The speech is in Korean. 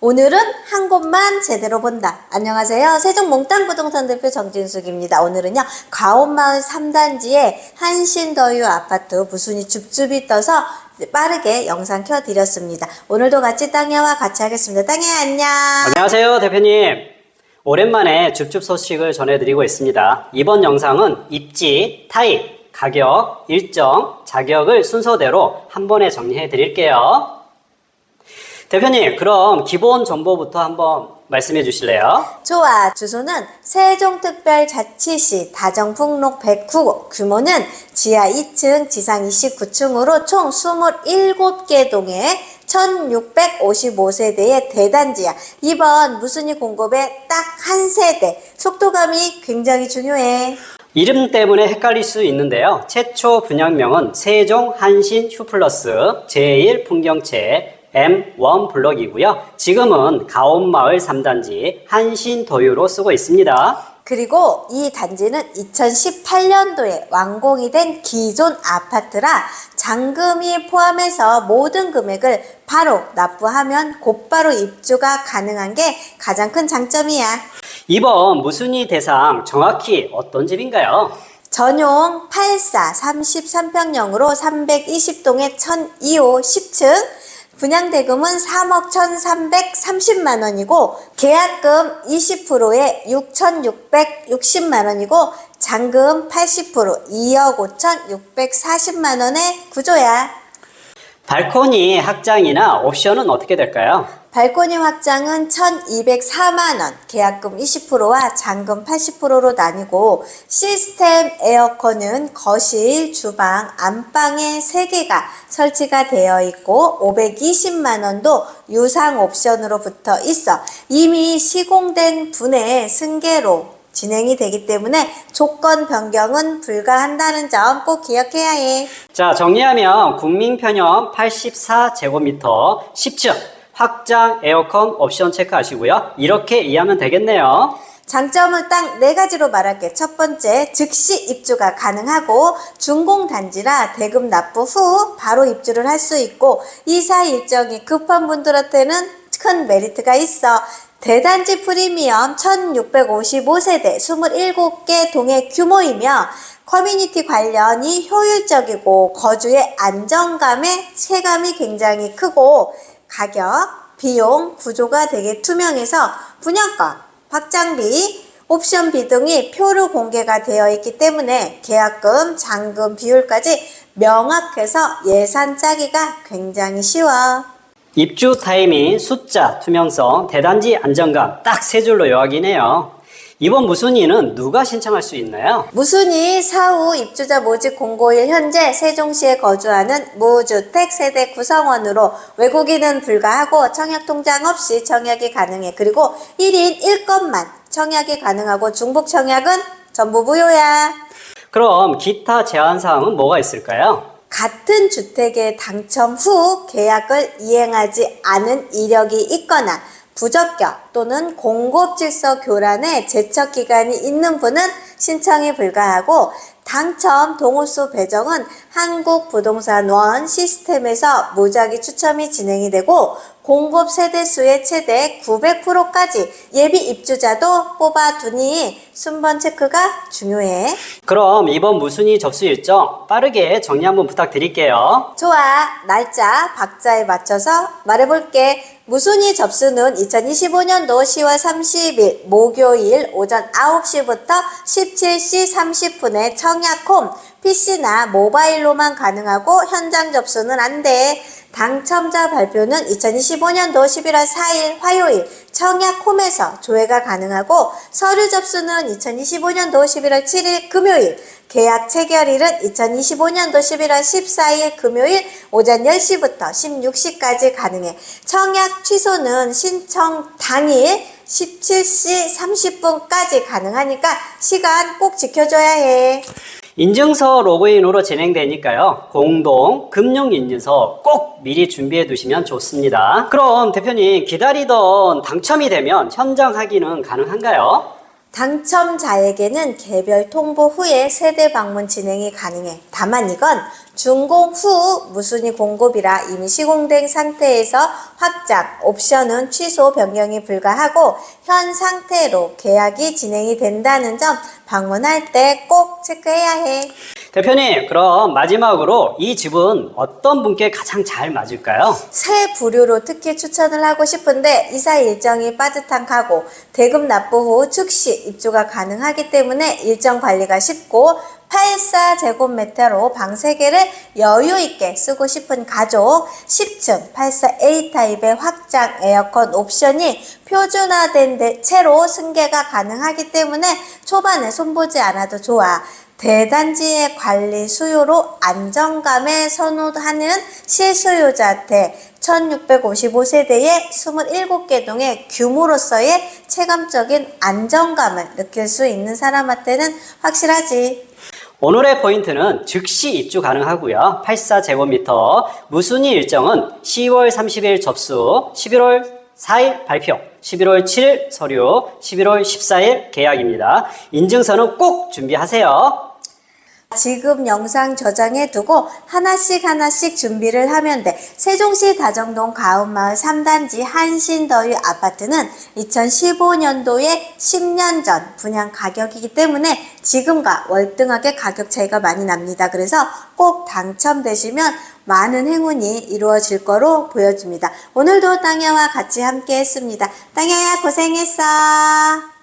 오늘은 한 곳만 제대로 본다. 안녕하세요. 세종 몽땅 부동산 대표 정진숙입니다. 오늘은요, 가온마을 3단지에 한신더유 아파트 무순이 줍줍이 떠서 빠르게 영상 켜드렸습니다. 오늘도 같이 땅야와 같이 하겠습니다. 땅야 안녕. 안녕하세요, 대표님. 오랜만에 줍줍 소식을 전해드리고 있습니다. 이번 영상은 입지, 타입, 가격, 일정, 자격을 순서대로 한 번에 정리해 드릴게요. 대표님, 그럼 기본 정보부터 한번 말씀해 주실래요? 좋아. 주소는 세종특별자치시 다정북록 109호. 규모는 지하 2층, 지상 29층으로 총 27개 동에 1655세대의 대단지야. 이번 무순이 공급에 딱 한 세대. 속도감이 굉장히 중요해. 이름 때문에 헷갈릴 수 있는데요. 최초 분양명은 세종 한신 휴플러스 제1 풍경채 M1 블럭이고요. 지금은 가온마을 3단지 한신도유로 쓰고 있습니다. 그리고 이 단지는 2018년도에 완공이 된 기존 아파트라 잔금이 포함해서 모든 금액을 바로 납부하면 곧바로 입주가 가능한 게 가장 큰 장점이야. 이번 무순이 대상 정확히 어떤 집인가요? 전용 84 33평형으로 320동에 1002호 10층 분양대금은 3억 1,330만 원이고 계약금 20%에 6,660만 원이고 잔금 80% 2억 5,640만 원의 구조야. 발코니 확장이나 옵션은 어떻게 될까요? 발코니 확장은 1,204만 원, 계약금 20%와 잔금 80%로 나뉘고 시스템 에어컨은 거실, 주방, 안방에 3개가 설치가 되어 있고 520만 원도 유상 옵션으로 붙어 있어 이미 시공된 분의 승계로 진행이 되기 때문에 조건 변경은 불가한다는 점 꼭 기억해야 해. 자, 정리하면 국민 편형 84제곱미터 10층 확장 에어컨 옵션 체크하시고요. 이렇게 이해하면 되겠네요. 장점을 딱 네 가지로 말할게. 첫 번째, 즉시 입주가 가능하고 준공 단지라 대금 납부 후 바로 입주를 할 수 있고 이사 일정이 급한 분들한테는 큰 메리트가 있어. 대단지 프리미엄 1655세대 27개 동의 규모이며 커뮤니티 관련이 효율적이고 거주의 안정감에 체감이 굉장히 크고 가격, 비용, 구조가 되게 투명해서 분양가, 확장비, 옵션비 등이 표로 공개가 되어 있기 때문에 계약금, 잔금, 비율까지 명확해서 예산 짜기가 굉장히 쉬워. 입주 타이밍, 숫자, 투명성, 대단지 안정감 딱 세 줄로 요약이네요. 이번 무순위는 누가 신청할 수 있나요? 무순이 사후 입주자 모집 공고일 현재 세종시에 거주하는 무주택 세대 구성원으로 외국인은 불가하고 청약 통장 없이 청약이 가능해. 그리고 1인 1건만 청약이 가능하고 중복 청약은 전부 무효야. 그럼 기타 제한 사항은 뭐가 있을까요? 같은 주택의 당첨 후 계약을 이행하지 않은 이력이 있거나 부적격 또는 공급질서 교란에 제척 기간이 있는 분은 신청이 불가하고 당첨 동호수 배정은 한국부동산원 시스템에서 무작위 추첨이 진행이 되고 공급 세대수의 최대 900%까지 예비 입주자도 뽑아두니 순번 체크가 중요해. 그럼 이번 무순위 접수 일정 빠르게 정리 한번 부탁드릴게요. 좋아. 날짜, 박자에 맞춰서 말해볼게. 무순위 접수는 2025년도 10월 30일 목요일 오전 9시부터 17시 30분에 청약홈, PC나 모바일로만 가능하고 현장 접수는 안 돼. 당첨자 발표는 2025년도 11월 4일 화요일 청약홈에서 조회가 가능하고 서류 접수는 2025년도 11월 7일 금요일 계약 체결일은 2025년도 11월 14일 금요일 오전 10시부터 16시까지 가능해. 청약 취소는 신청 당일 17시 30분까지 가능하니까 시간 꼭 지켜줘야 해. 인증서 로그인으로 진행되니까요. 공동 금융 인증서 꼭 미리 준비해 두시면 좋습니다. 그럼 대표님 기다리던 당첨이 되면 현장 확인은 가능한가요? 당첨자에게는 개별 통보 후에 세대 방문 진행이 가능해. 다만 이건 준공 후 무순위 공급이라 이미 시공된 상태에서 확장, 옵션은 취소 변경이 불가하고 현 상태로 계약이 진행이 된다는 점 방문할 때 꼭 체크해야 해. 대표님, 그럼 마지막으로 이 집은 어떤 분께 가장 잘 맞을까요? 새 부류로 특히 추천을 하고 싶은데 이사 일정이 빠듯한하고 대금 납부 후 즉시 입주가 가능하기 때문에 일정 관리가 쉽고 84제곱미터로 방 3개를 여유 있게 쓰고 싶은 가족 10층 84A 타입의 확장 에어컨 옵션이 표준화된 데- 채로 승계가 가능하기 때문에 초반에 손보지 않아도 좋아. 대단지의 관리 수요로 안정감에 선호하는 실수요자한테 1655세대의 27개 동의 규모로서의 체감적인 안정감을 느낄 수 있는 사람한테는 확실하지. 오늘의 포인트는 즉시 입주 가능하고요. 84제곱미터 무순위 일정은 10월 30일 접수, 11월 4일 발표, 11월 7일 서류, 11월 14일 계약입니다. 인증서는 꼭 준비하세요. 지금 영상 저장해 두고 하나씩 하나씩 준비를 하면 돼. 세종시 다정동 가운마을 3단지 한신더위 아파트는 2015년도에 10년 전 분양 가격이기 때문에 지금과 월등하게 가격 차이가 많이 납니다. 그래서 꼭 당첨되시면 많은 행운이 이루어질 거로 보여집니다. 오늘도 땅야와 같이 함께 했습니다. 땅야야 고생했어.